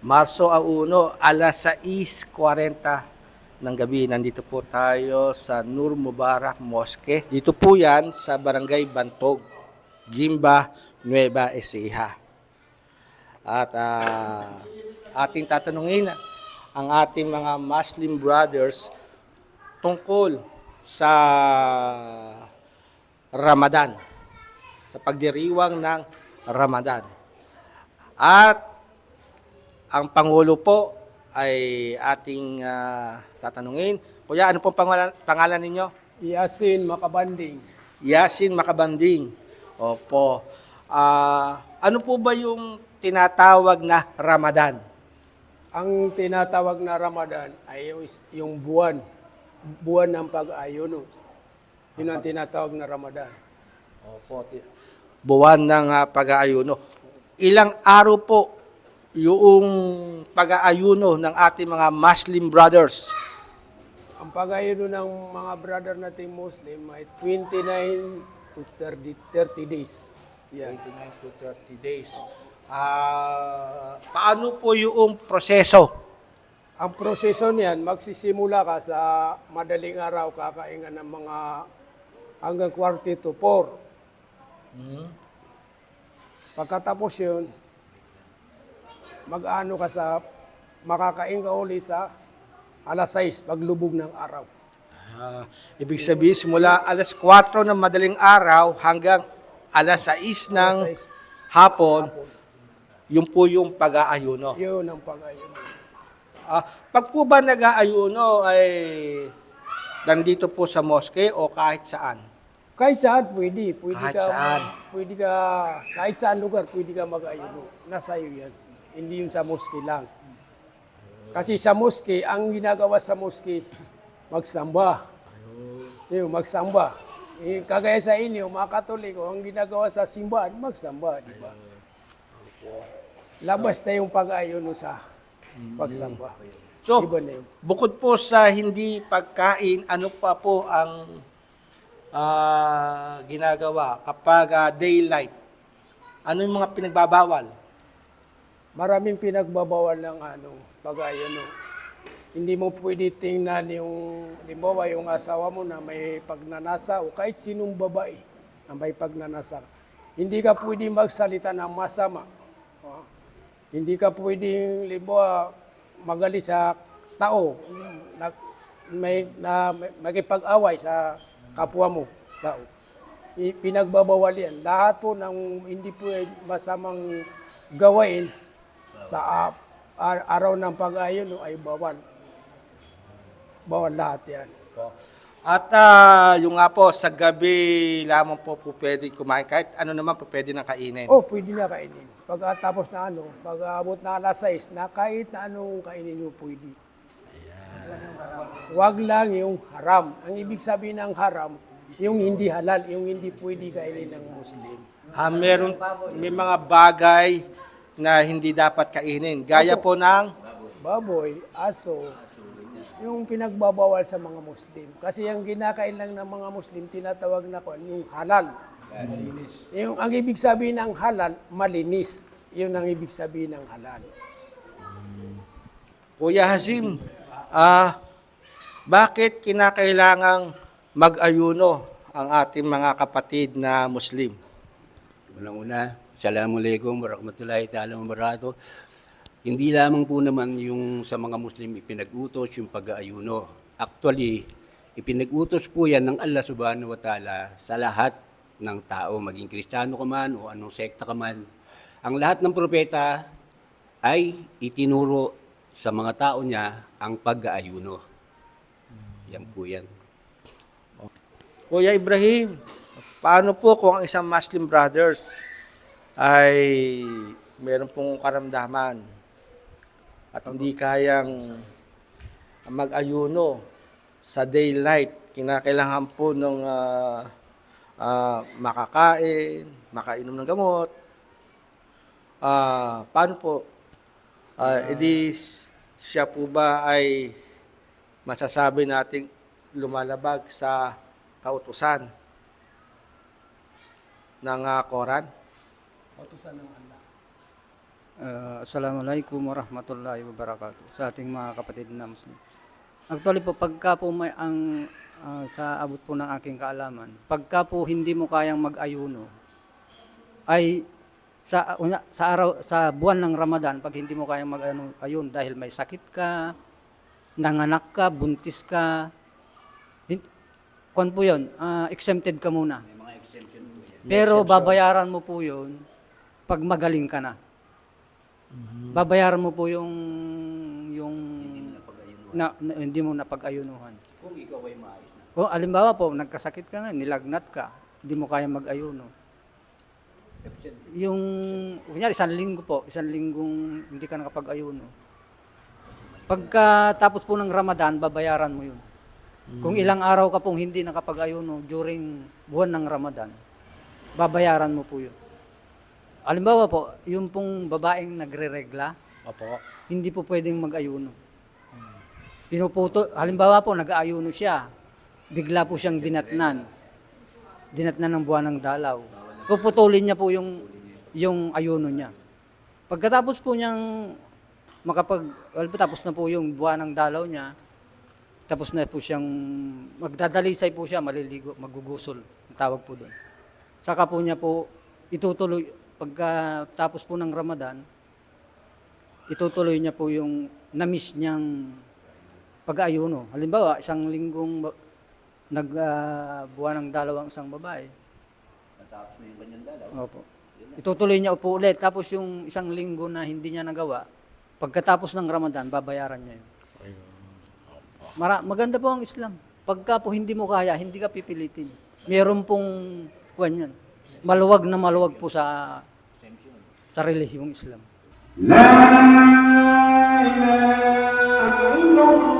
Marso a 1, alas 6.40 ng gabi. Nandito po tayo sa Nur Mubarak Mosque. Dito po yan sa Barangay Bantog, Gimba, Nueva Ecija. At ah, ating tatanungin ang ating mga Muslim brothers tungkol sa Ramadan, sa pagdiriwang ng Ramadan. At ang Pangulo po ay ating ah, tatanungin. Kuya, ano pong pangalan, pangalan ninyo? Yasin Makabanding. Yasin Makabanding. Opo. Ah, ano po ba yung tinatawag na Ramadan? Ang tinatawag na Ramadan ay yung, yung buwan. Buwan ng pag-ayuno. Yun ang tinatawag na Ramadan. Opo. ti- Buwan ng ah, pag-aayuno. Ilang araw po yung pag-aayuno ng ating mga Muslim brothers? Ang pag-ayuno ng mga brother nating Muslim ay 29 to 30, 30 days. Yan. 29 to 30 days. Ah, paano po yung proseso? Ang proseso niyan, magsisimula ka sa madaling araw, kakaingan ng mga hanggang kwarti to 4. Pagkatapos yun, mag-ano ka sa, makakain ka uli sa alas 6, paglubog ng araw. Ah, ibig sabihin, simula alas 4 ng madaling araw hanggang alas 6 ng Alas 6, hapon, yun po yung pag-aayuno. yun ang pag-ayuno. Ah, pag po ba nag-aayuno ay nandito po sa mosque o kahit saan? Kahit saan pwede, pwede Kahit ka, saan. pwede ka, kahit saan lugar pwede ka mag-ayuno. Nasa iyo yan. Hindi yun sa mosque lang. Kasi sa mosque, ang ginagawa sa mosque, magsamba. Yung magsamba. Eh, kagaya sa inyo, mga katoliko, ang ginagawa sa simbahan, magsamba, di ba? Labas na yung pag-ayuno sa pagsamba. So, Iba na yun. bukod po sa hindi pagkain, ano pa po ang ah, ginagawa kapag ah, daylight? Ano yung mga pinagbabawal? Maraming pinagbabawal ng ano, pag-ayuno. Hindi mo pwede tingnan yung, limbawa, yung asawa mo na may pagnanasa o kahit sinong babae na may pagnanasa. Hindi ka pwede magsalita ng masama. O, Hindi ka pwede, limbawa, magalit sa tao na may na makipag-away sa kapwa mo tao. Pinagbabawal yan. Lahat po ng hindi po masamang gawain sa a- a- araw ng pag-ayuno ay bawal. Bawal lahat yan. At ah, yung nga po, sa gabi lamang po po pwede kumain. Kahit ano naman po pwede nang kainin. Oh, pwede na kainin. Pagkatapos na ano, pag abot na alas 6, na kahit na anong kainin nyo pwede. Huwag lang yung haram. Ang ibig sabihin ng haram, yung hindi halal, yung hindi pwede kainin ng Muslim. Ah, meron, may mga bagay na hindi dapat kainin. Gaya po ng Baboy, aso, yung pinagbabawal sa mga Muslim. Kasi yung ginakain lang ng mga Muslim, tinatawag na kon yung halal. Yung, ang ibig sabihin ng halal, malinis. Yun ang ibig sabihin ng halal. Kuya Hazim, ah, bakit kinakailangang mag-ayuno ang ating mga kapatid na Muslim? Unang-una, Assalamualaikum warahmatullahi ta'ala wabarakatuh. Hindi lamang po naman yung sa mga Muslim ipinag-utos yung pag-aayuno. Actually, ipinag-utos po yan ng Allah subhanahu wa ta'ala sa lahat ng tao, maging kristyano ka man o anong sekta ka man. Ang lahat ng propeta ay itinuro sa mga tao niya ang pag-aayuno. Yan po yan. Kuya Ibrahim, paano po kung ang isang Muslim brothers ay meron pong karamdaman at hindi kayang mag-ayuno sa daylight, kinakailangan po ng ah, ah, makakain, makainom ng gamot. Ah, paano po? Ah, edi siya po ba ay masasabi nating lumalabag sa kautusan ng ah, Quran? Kautusan ng Allah. Ah, Ah, Assalamualaikum warahmatullahi wabarakatuh sa ating mga kapatid na Muslim. Actually po, pagka po may ang ah, sa abot po ng aking kaalaman, pagka po hindi mo kayang mag-ayuno, ay sa una- sa araw sa buwan ng Ramadan pag hindi mo kayang mag-ayuno ayun dahil may sakit ka, nanganak ka, buntis ka, kung po 'yon, ah, exempted ka muna. May mga exemption po yan. Pero babayaran mo po 'yon pag magaling ka na. Babayaran mo po yung yung na, na- hindi mo napag-ayunuhan. Kung ikaw ay maayos na. Kung alimbawa po, nagkasakit ka nga, nilagnat ka, hindi mo kaya mag-ayuno. Yung, kunyari, isang linggo po, isang linggong hindi ka nakapag-ayuno. Pagka tapos po ng Ramadan, babayaran mo yun. Kung ilang araw ka pong hindi nakapag-ayuno during buwan ng Ramadan, babayaran mo po yun. Alimbawa po, yung pong babaeng nagre-regla, Opo. hindi po pwedeng mag-ayuno. Pinuputo, halimbawa po, nag-aayuno siya. Bigla po siyang dinatnan. Dinatnan ng buwan ng dalaw. Puputulin niya po yung, yung ayuno niya. Pagkatapos po niyang makapag, well, tapos na po yung buwan ng dalaw niya, tapos na po siyang, magdadalisay po siya, maliligo, magugusol, ang tawag po doon. Saka po niya po, itutuloy, pagka tapos po ng Ramadan, itutuloy niya po yung na-miss niyang pag-ayuno. Halimbawa, isang linggong ba- nag ah, buwan ng dalawang isang babae. Natapos na yung kanyang dalaw. Opo. Itutuloy niya po ulit. Tapos yung isang linggo na hindi niya nagawa, pagkatapos ng Ramadan, babayaran niya yun. Mara, maganda po ang Islam. Pagka po hindi mo kaya, hindi ka pipilitin. Meron pong kwan yan maluwag na maluwag po sa sa relihiyong Islam. La ilaha illallah